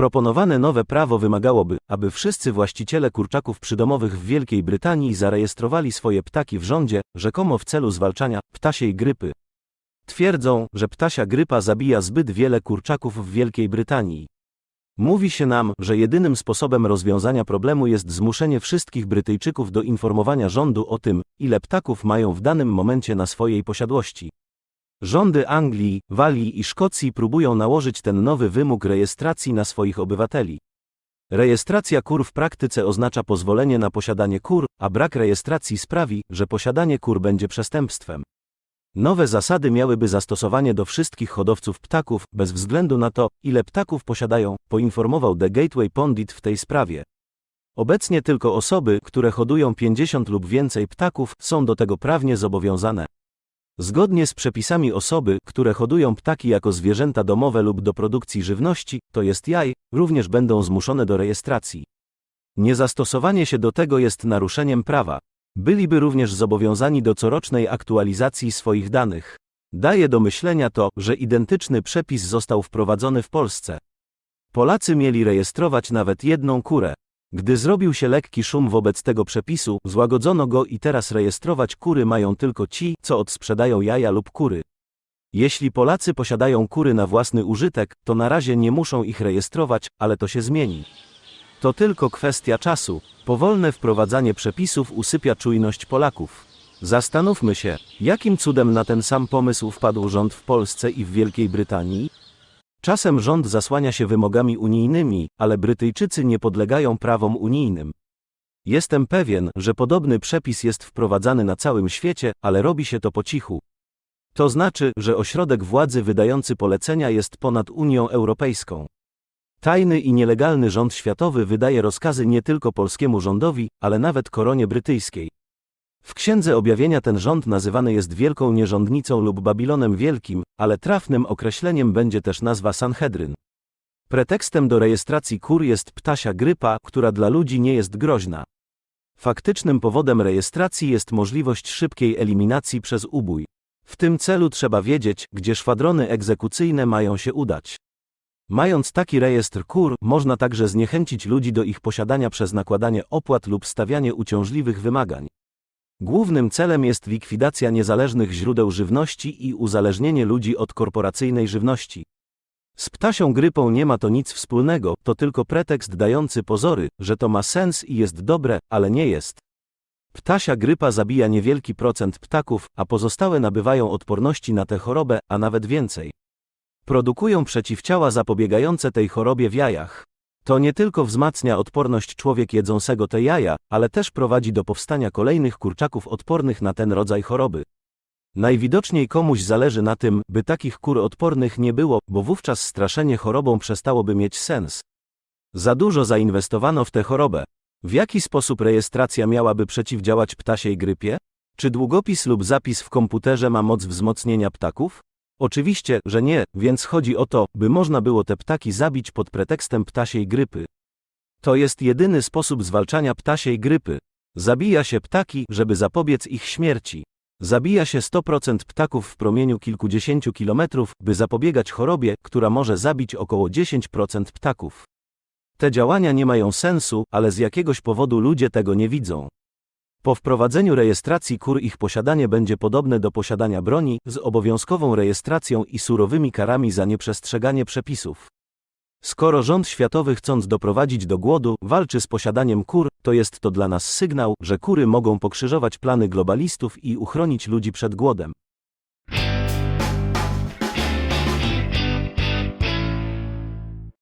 Proponowane nowe prawo wymagałoby, aby wszyscy właściciele kurczaków przydomowych w Wielkiej Brytanii zarejestrowali swoje ptaki w rządzie, rzekomo w celu zwalczania ptasiej grypy. Twierdzą, że ptasia grypa zabija zbyt wiele kurczaków w Wielkiej Brytanii. Mówi się nam, że jedynym sposobem rozwiązania problemu jest zmuszenie wszystkich Brytyjczyków do informowania rządu o tym, ile ptaków mają w danym momencie na swojej posiadłości. Rządy Anglii, Walii i Szkocji próbują nałożyć ten nowy wymóg rejestracji na swoich obywateli. Rejestracja kur w praktyce oznacza pozwolenie na posiadanie kur, a brak rejestracji sprawi, że posiadanie kur będzie przestępstwem. Nowe zasady miałyby zastosowanie do wszystkich hodowców ptaków, bez względu na to, ile ptaków posiadają, poinformował The Gateway Pundit w tej sprawie. Obecnie tylko osoby, które hodują 50 lub więcej ptaków, są do tego prawnie zobowiązane. Zgodnie z przepisami osoby, które hodują ptaki jako zwierzęta domowe lub do produkcji żywności, to jest jaj, również będą zmuszone do rejestracji. Niezastosowanie się do tego jest naruszeniem prawa. Byliby również zobowiązani do corocznej aktualizacji swoich danych. Daje do myślenia to, że identyczny przepis został wprowadzony w Polsce. Polacy mieli rejestrować nawet jedną kurę. Gdy zrobił się lekki szum wobec tego przepisu, złagodzono go i teraz rejestrować kury mają tylko ci, co odsprzedają jaja lub kury. Jeśli Polacy posiadają kury na własny użytek, to na razie nie muszą ich rejestrować, ale to się zmieni. To tylko kwestia czasu. Powolne wprowadzanie przepisów usypia czujność Polaków. Zastanówmy się, jakim cudem na ten sam pomysł wpadł rząd w Polsce i w Wielkiej Brytanii? Czasem rząd zasłania się wymogami unijnymi, ale Brytyjczycy nie podlegają prawom unijnym. Jestem pewien, że podobny przepis jest wprowadzany na całym świecie, ale robi się to po cichu. To znaczy, że ośrodek władzy wydający polecenia jest ponad Unią Europejską. Tajny i nielegalny rząd światowy wydaje rozkazy nie tylko polskiemu rządowi, ale nawet koronie brytyjskiej. W Księdze Objawienia ten rząd nazywany jest Wielką Nierządnicą lub Babilonem Wielkim, ale trafnym określeniem będzie też nazwa Sanhedryn. Pretekstem do rejestracji kur jest ptasia grypa, która dla ludzi nie jest groźna. Faktycznym powodem rejestracji jest możliwość szybkiej eliminacji przez ubój. W tym celu trzeba wiedzieć, gdzie szwadrony egzekucyjne mają się udać. Mając taki rejestr kur, można także zniechęcić ludzi do ich posiadania przez nakładanie opłat lub stawianie uciążliwych wymagań. Głównym celem jest likwidacja niezależnych źródeł żywności i uzależnienie ludzi od korporacyjnej żywności. Z ptasią grypą nie ma to nic wspólnego, to tylko pretekst dający pozory, że to ma sens i jest dobre, ale nie jest. Ptasia grypa zabija niewielki procent ptaków, a pozostałe nabywają odporności na tę chorobę, a nawet więcej. Produkują przeciwciała zapobiegające tej chorobie w jajach. To nie tylko wzmacnia odporność człowiek jedzącego te jaja, ale też prowadzi do powstania kolejnych kurczaków odpornych na ten rodzaj choroby. Najwidoczniej komuś zależy na tym, by takich kur odpornych nie było, bo wówczas straszenie chorobą przestałoby mieć sens. Za dużo zainwestowano w tę chorobę. W jaki sposób rejestracja miałaby przeciwdziałać ptasiej grypie? Czy długopis lub zapis w komputerze ma moc wzmocnienia ptaków? Oczywiście, że nie, więc chodzi o to, by można było te ptaki zabić pod pretekstem ptasiej grypy. To jest jedyny sposób zwalczania ptasiej grypy. Zabija się ptaki, żeby zapobiec ich śmierci. Zabija się 100% ptaków w promieniu kilkudziesięciu kilometrów, by zapobiegać chorobie, która może zabić około 10% ptaków. Te działania nie mają sensu, ale z jakiegoś powodu ludzie tego nie widzą. Po wprowadzeniu rejestracji kur ich posiadanie będzie podobne do posiadania broni, z obowiązkową rejestracją i surowymi karami za nieprzestrzeganie przepisów. Skoro rząd światowy chcąc doprowadzić do głodu, walczy z posiadaniem kur, to jest to dla nas sygnał, że kury mogą pokrzyżować plany globalistów i uchronić ludzi przed głodem.